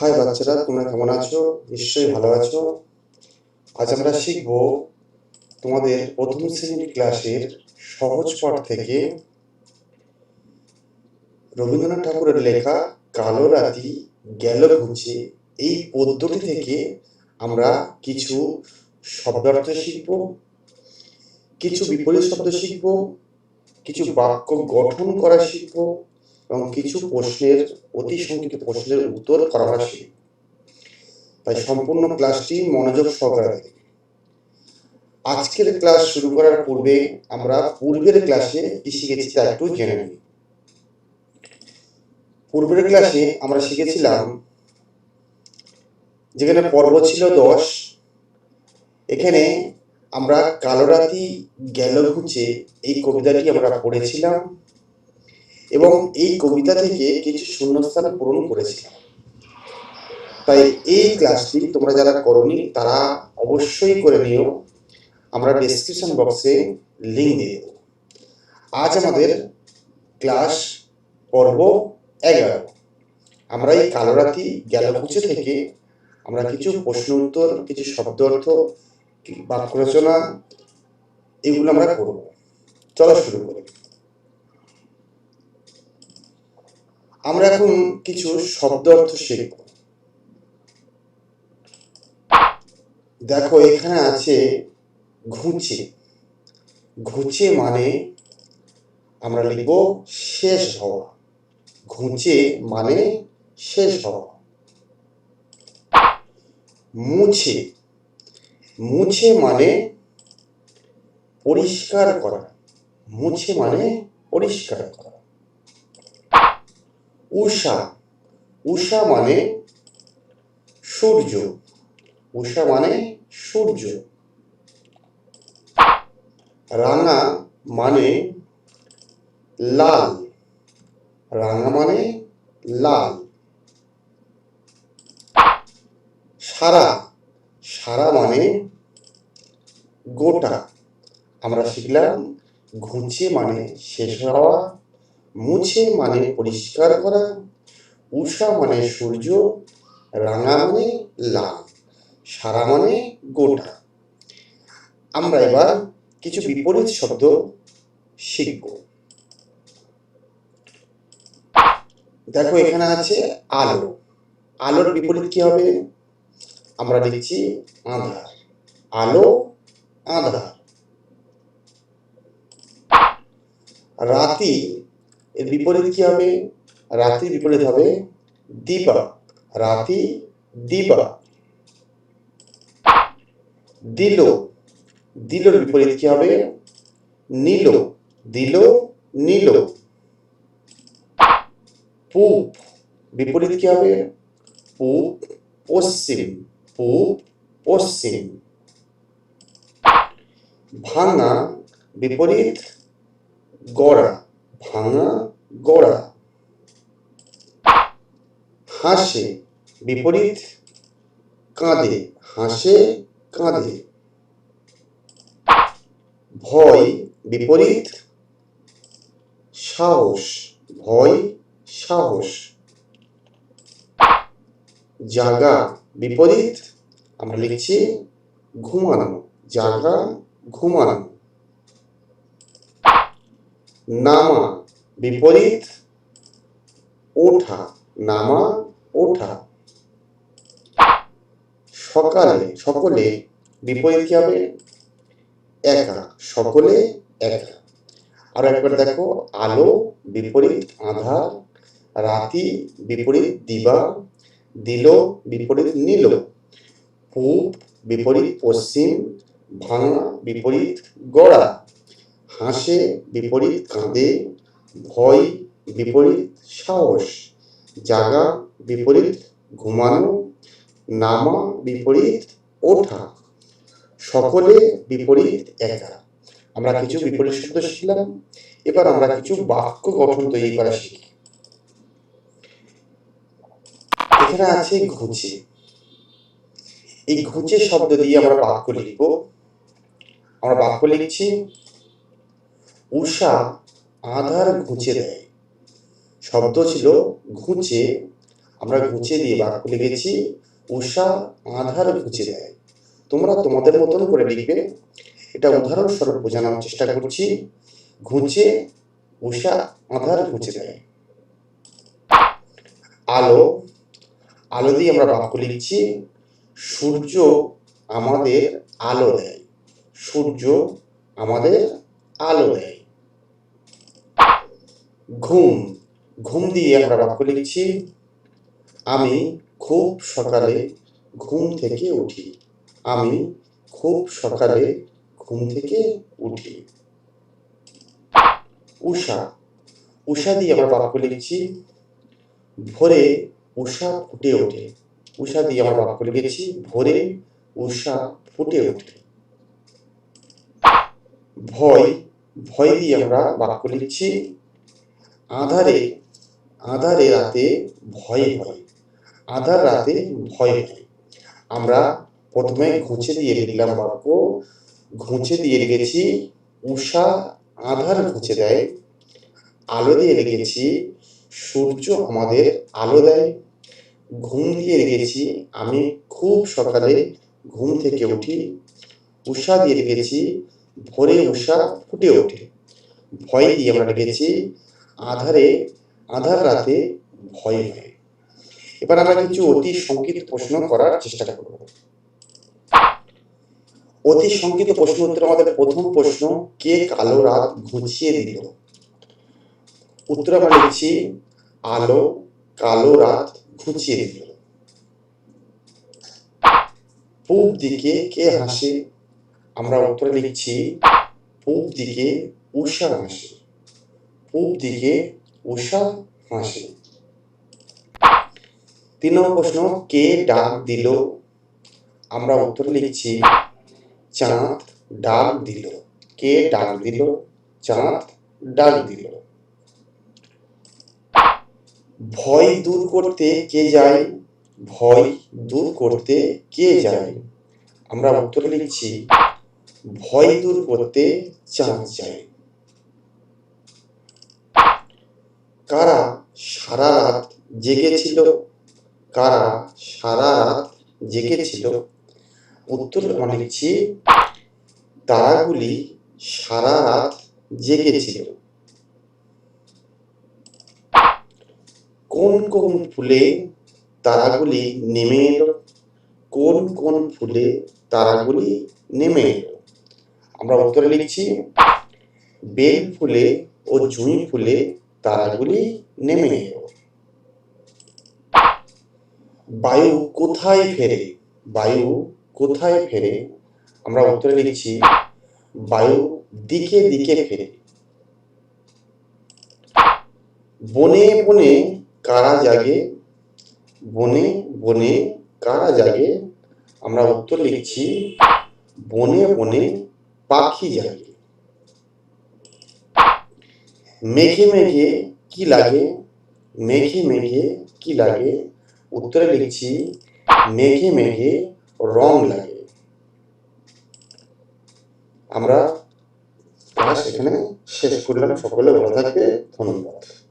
High বাচ্চারা, তোমরা কেমন আছো? নিশ্চয়ই ভালো আছো। আজ আমরা শিখব তোমাদের প্রথম শ্রেণির ক্লাসের সহজ পাঠ থেকে রবীন্দ্রনাথ ঠাকুরের লেখা কালো রাতি গেল ঘুচে এই পদ্ধতি থেকে আমরা কিছু শব্দার্থ শিখব, কিছু বিপরীত শব্দ শিখব, কিছু বাক্য গঠন করা শিখব এবং কিছু প্রশ্নের, অতি সংক্ষিপ্ত প্রশ্নের উত্তর শিখব তাই সম্পূর্ণ ক্লাসটি মনোযোগ সহকারে আজকের ক্লাস শুরু করার পূর্বে আমরা পূর্বের ক্লাসে কি শিখেছি তা একটু জেনে নিই। পূর্বের ক্লাসে আমরা শিখেছিলাম, যেখানে পর্ব ছিল দশ, এখানে আমরা কালো রাতি গেল ঘুচে এই কবিতাটি আমরা পড়েছিলাম। এবং এই কবিতা থেকে কিছু শূন্যস্থান পূরণ করেছিলাম। তাই এই ক্লাসটি তোমরা যারা করনি, তারা অবশ্যই করে নিও। আমরা ডেসক্রিপশন বক্সে লিঙ্ক দিয়ে দেবো। আজ আমাদের ক্লাস পর্ব এগারো। আমরা এই কালো রাতি গেল ঘুচে থেকে আমরা কিছু প্রশ্ন উত্তর, কিছু শব্দ অর্থ বাক্য রচনা এগুলো আমরা করব। চলো শুরু করি। আমরা এখন কিছু শব্দ অর্থ শিখব। দেখো, এখানে আছে ঘুচে। ঘুচে মানে আমরা লিখব শেষ হওয়া। ঘুচে মানে শেষ হওয়া। মুছে। মুছে মানে পরিষ্কার করা। মুছে মানে পরিষ্কার করা। উষা উষা মানে সূর্য। উষা মানে সূর্য। রাঙা মানে লাল। রাঙা মানে লাল। সারা। সারা মানে গোটা। আমরা শিখলাম ঘুচে মানে শেষ হওয়া। মুছে মানে পরিষ্কার করা উষা মানে সূর্য, রাঙা মানে লাল, সারা মানে গোটা। আমরা এবার কিছু বিপরীত শব্দ শিখব। দেখো এখানে আছে আলো। আলোর বিপরীত কি হবে? আমরা লিখছি আধার। আলো, আধার। রাতি এর বিপরীত কি হবে? রাতির বিপরীত হবে দিবা রাতি দিবা দিল। দিলর বিপরীত কি হবে? নীল। দিল, নীল। পূব। বিপরীত কি হবে? পূব, পশ্চিম। পূব, পশ্চিম। ভাঙা বিপরীত গড়া। ভাঙা, গড়া। হাসে, বিপরীত। কাঁদে, হাসে, কাঁদে। ভয়, বিপরীত। সাহস, ভয়, সাহস। জাগা, বিপরীত। আমরা লিখছি ঘুমানো, জাগা, ঘুমানো। নামা, বিপরীত, ওঠা, নামা, ওঠা। সকালে, সকলে বিপরীত কি হবে? একা, সকলে একা। আর একবার দেখো, আলো, বিপরীত আধার, রাতি, বিপরীত দিবা, দিল, বিপরীত নীল। পূব, বিপরীত পশ্চিম, ভাঙা, বিপরীত গড়া। হাসে বিপরীত কাঁদে ভয় বিপরীত সাহস, জাগা বিপরীত ঘুমানো, নামা বিপরীত ওঠা, সকলে বিপরীত একা। আমরা কিছু বিপরীত শব্দ শিখলাম, এবার আমরা কিছু বাক্য গঠন তৈরি করা শিখি। এখানে আছে ঘুচে। এই ঘুচে শব্দ দিয়ে আমরা বাক্য লিখব। আমরা বাক্য লিখছি উষা আধার ঘুচে দেয়। শব্দ ছিল, ঘুচে। আমরা ঘুচে দিয়ে বাক্য লিখেছি উষা আধার ঘুচে দেয়। তোমরা তোমাদের মতন করে লিখবে। এটা উদাহরণস্বরূপ বোঝানোর চেষ্টা করছি, ঘুচে উষা আধার ঘুচে দেয়। আলো আলো দিয়ে আমরা বাক্য লিখছি, সূর্য আমাদের আলো দেয়। সূর্য আমাদের আলো দেয়। ঘুম ঘুম দিয়ে আমরা বাক্য লিখছি, আমি খুব সকালে ঘুম থেকে উঠি। আমি খুব সকালে ঘুম থেকে উঠি। উষা উষা দিয়ে আমরা বাক্য লিখছি, ভোরে উষা ফুটে ওঠে। উষা দিয়ে আমরা বাক্য লিখেছি, ভোরে উষা ফুটে ওঠে। ভয় ভয় দিয়ে আমরা বাক্য লিখছি আধারে আধারে রাতে ভয় হয় আধার রাতে ভয় হয় আমরা প্রথমে ঘুঁচে দিয়ে লিখলাম বাক্য, ঘুঁচে দিয়ে লিখেছি উষা আধার ঘুঁচে দেয়, আলো দিয়ে লিখেছি, সূর্য আমাদের আলো দেয়, ঘুম দিয়ে লিখেছি, আমি খুব সকালে ঘুম থেকে উঠি উষা দিয়ে লিখেছি, ভোরে উষা ফুটে ওঠে। ভয় দিয়ে আমরা লিখেছি আধারে, আধার রাতে ভয় হয়। এবার আমরা কিছু অতি সংক্ষিপ্ত প্রশ্ন করার চেষ্টা করব। অতি সংক্ষিপ্ত প্রশ্ন উত্তর আমাদের প্রথম প্রশ্ন, কে কালো রাত ঘুচিয়ে দিল? উত্তর আমরা লিখছি, আলো কালো রাত ঘুচিয়ে দিল। পূব দিকে কে হাসে? আমরা উত্তরে লিখছি, পূব দিকে উষা হাসে। পূব দিকে উষা হাসে। তিন নম্বর প্রশ্ন, কে ডাক দিল? আমরা উত্তর লিখছি, চাঁদ ডাক দিল। কে ডাক দিল? চাঁদ ডাক দিল। ভয় দূর করতে কে যায়? ভয় দূর করতে কে যায়? আমরা উত্তর লিখছি, ভয় দূর করতে চাঁদ যায়। কারা সারা রাত জেগেছিল? কারা সারা রাত জেগেছিল? উত্তর আমরা লিখছি তারাগুলি সারা রাত জেগেছিল। কোন কোন ফুলে তারাগুলি নেমে এলো? কোন কোন ফুলে তারাগুলি নেমে এলো? আমরা উত্তরে লিখছি, বেল ফুলে ও জুঁই ফুলে তারাগুলি নেমে এলো। বায়ু কোথায় ফেরে? বায়ু কোথায় ফেরে? আমরা উত্তরে লিখছি, বায়ু দিকে দিকে ফেরে। বনে বনে কারা জাগে? বনে বনে কারা জাগে? আমরা উত্তর লিখছি, বনে বনে পাখি জাগে। মেঘে মেঘে কি লাগে? মেঘে মেঘে কি লাগে? উত্তরে লিখছি, মেঘে মেঘে রং লাগে। আমরা ক্লাস এখানে শেষ করলাম। সকলে ভালো থাকবে। ধন্যবাদ।